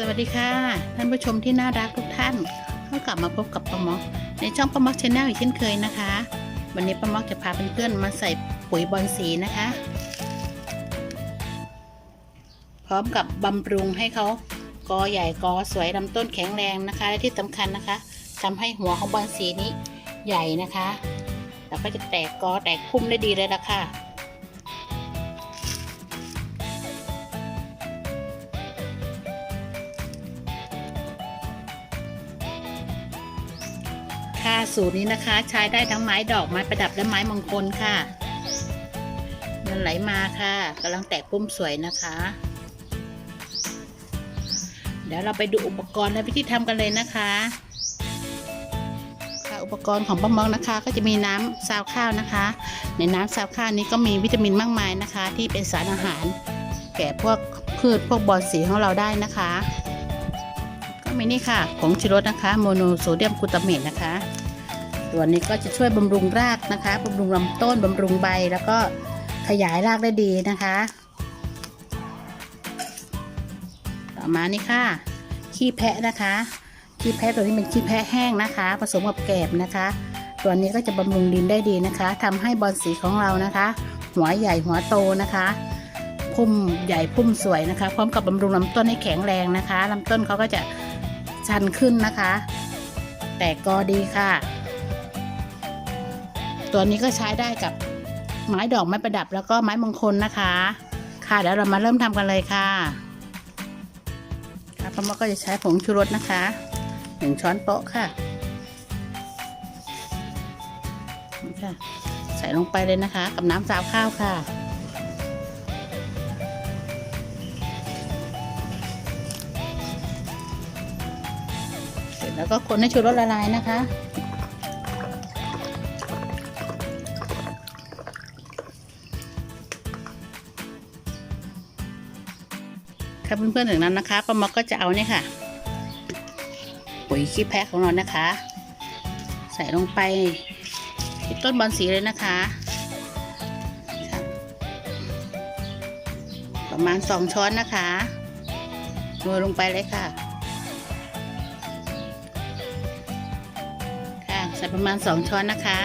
สวัสดีค่ะท่านผู้ชมที่น่ารักทุกท่านก็กลับมาพบกับป้าม็อกในช่องป้าม็อกชาแนลอีกเช่นเคยนะคะ วันนี้ป้าม็อกจะพาเพื่อนๆมาใส่ปุ๋ยบอลสีนะคะ พร้อมกับบำรุงให้เขากอใหญ่กอสวยลำต้นแข็งแรงนะคะ และที่สำคัญนะคะทำให้หัวของบอลสีนี้ใหญ่นะคะ แล้วก็จะแตกกอแตกพุ่มได้ดีเลยละค่ะ สูตรนี้นะคะ ใช้ได้ทั้งไม้ดอกไม้ประดับและไม้มงคลค่ะมันไหลมาค่ะกำลังแตกพุ่มสวยนะคะ เดี๋ยวเราไปดูอุปกรณ์และวิธีทำกันเลยนะคะค่ะอุปกรณ์ของป้ามองนะคะ ก็จะมีน้ำซาวข้าวนะคะ ในน้ำซาวข้าวนี้ก็มีวิตามินมากมายนะคะ ที่เป็นสารอาหาร แก่พวกพืชพวกบอลสีของเราได้นะคะ ก็มีนี่ค่ะผงชูรสนะคะ โมโนโซเดียมกลูตาเมตนะคะ ตัวนี้ก็จะช่วยบำรุงรากนะคะบำรุงลำต้นบำรุงใบแล้วก็ขยายรากได้ดีนะคะ ต่อมานี่ค่ะ ขี้แพะนะคะ ขี้แพะตัวนี้เป็นขี้แพะแห้งนะคะ ผสมกับแกบนะคะ ตัวนี้ก็จะบำรุงดินได้ดีนะคะทำให้บอลสีของเรานะคะ หัวใหญ่หัวโตนะคะพุ่มใหญ่พุ่มสวยนะคะ พร้อมกับบำรุงลำต้นให้แข็งแรงนะคะลำต้นเขาก็จะชันขึ้นนะคะ แต่ก็ดีค่ะ ตัวนี้ก็ใช้ได้กับไม้ดอกไม้ประดับแล้วก็ไม้มงคลนะคะ ค่ะเดี๋ยวเรามาเริ่มทำกันเลยค่ะค่ะพ่อมก็จะใช้ผงชูรสนะคะหนึ่งช้อนโต๊ะค่ะค่ะ ใส่ลงไปเลยนะคะ กับน้ำซาวข้าวค่ะเสร็จแล้วก็คนให้ชูรสละลายนะคะ ค่ะเพื่อนๆถึงนั้นนะคะป้ามอกก็จะเอาเนี่ยค่ะปุ๋ยขี้แพะของเรานะคะ ใส่ลงไปต้นบอลสีเลยนะคะค่ะประมาณสองช้อนนะคะโรยลงไปเลยค่ะค่ะใส่ประมาณสองช้อนนะคะ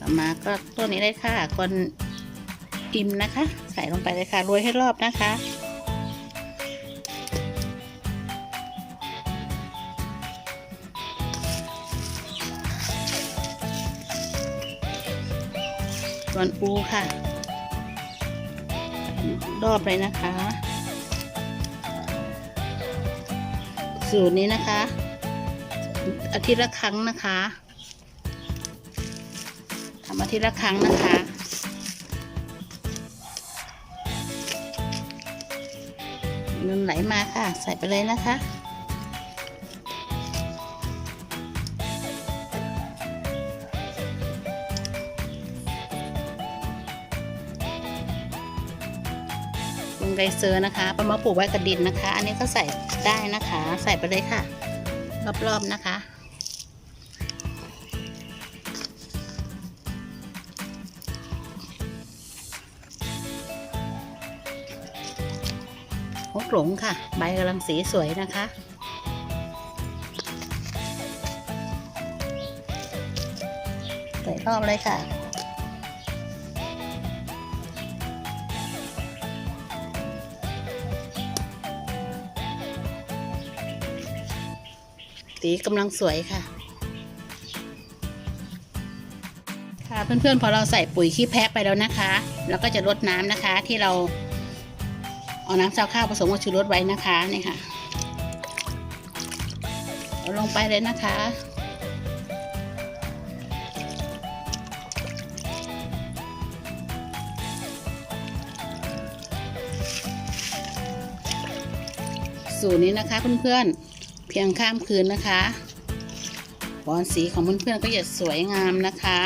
ต่อมาก็ตัวนี้เลยค่ะคน อิ่มนะคะ ใส่ลงไปเลยค่ะโรยให้รอบนะคะ ส่วนปูค่ะ รอบเลยนะคะ สูตรนี้นะคะ อาทิตย์ละครั้งนะคะทำอาทิตย์ละครั้งนะคะ น้ำไหลมาค่ะ ใส่ไปเลยนะคะ ลงไรเซอร์นะคะประมาปลูกไว้กับดินนะคะ อันนี้ก็ใส่ได้นะคะ ใส่ไปเลยค่ะ รอบๆนะคะ หกหลงค่ะ ใบกำลังสีสวยนะคะ ใส่รอบเลยค่ะสีกำลังสวยค่ะ ค่ะเพื่อนๆพอเราใส่ปุ๋ยขี้แพะไปแล้วนะคะแล้วก็จะลดน้ำนะคะที่เรา เอาน้ำซาวข้าวผสมกับชูรสไว้นะคะนี่ค่ะเอาลงไปเลยนะคะ สูตรนี้นะคะเพื่อนๆเพียงข้ามคืนนะคะบอลสีของเพื่อนๆก็จะสวยงามนะคะ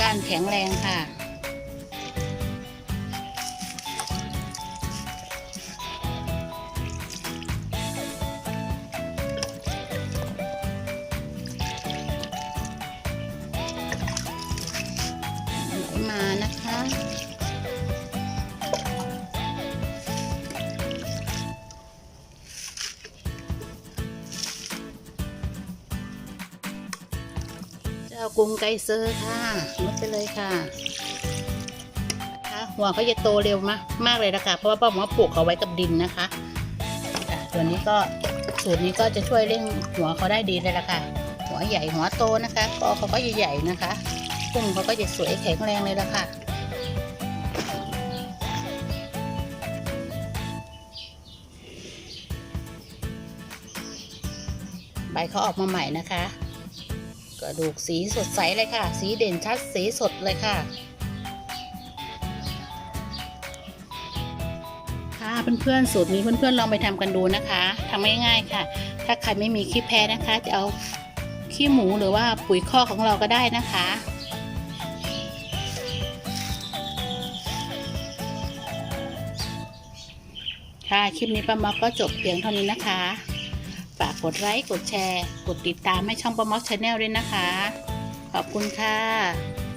ก้านแข็งแรงค่ะ กรุงไกเซอร์ค่ะมดไปเลยค่ะนะคะหัวเขาจะโตเร็วมากมากเลยนะคะ เพราะว่าป้าหมอปลูกเขาไว้กับดินนะคะอะตัวนี้ก็สูตรนี้ก็จะช่วยเร่งหัวเขาได้ดีเลยละค่ะ หัวใหญ่หัวโตนะคะก็เขาก็ใหญ่ๆนะคะพุ่มเขาก็จะสวยแข็งแรงเลยละค่ะใบเขาออกมาใหม่นะคะ กระดูกสีสดใสเลยค่ะ สีเด่นชัดสีสดเลยค่ะ ค่ะเพื่อนๆสูตรนี้เพื่อนๆลองไปทำกันดูนะคะทำง่ายๆค่ะ ถ้าใครไม่มีขี้แพ้นะคะ จะเอาขี้หมูหรือว่าปุ๋ยคอของเราก็ได้นะคะค่ะ คลิปนี้ป้าม็อกก็จบเพียงเท่านี้นะคะ ฝากกดไลค์ กดแชร์ กดติดตามให้ช่องป้าม็อกชาแนลด้วยนะคะ ขอบคุณค่ะ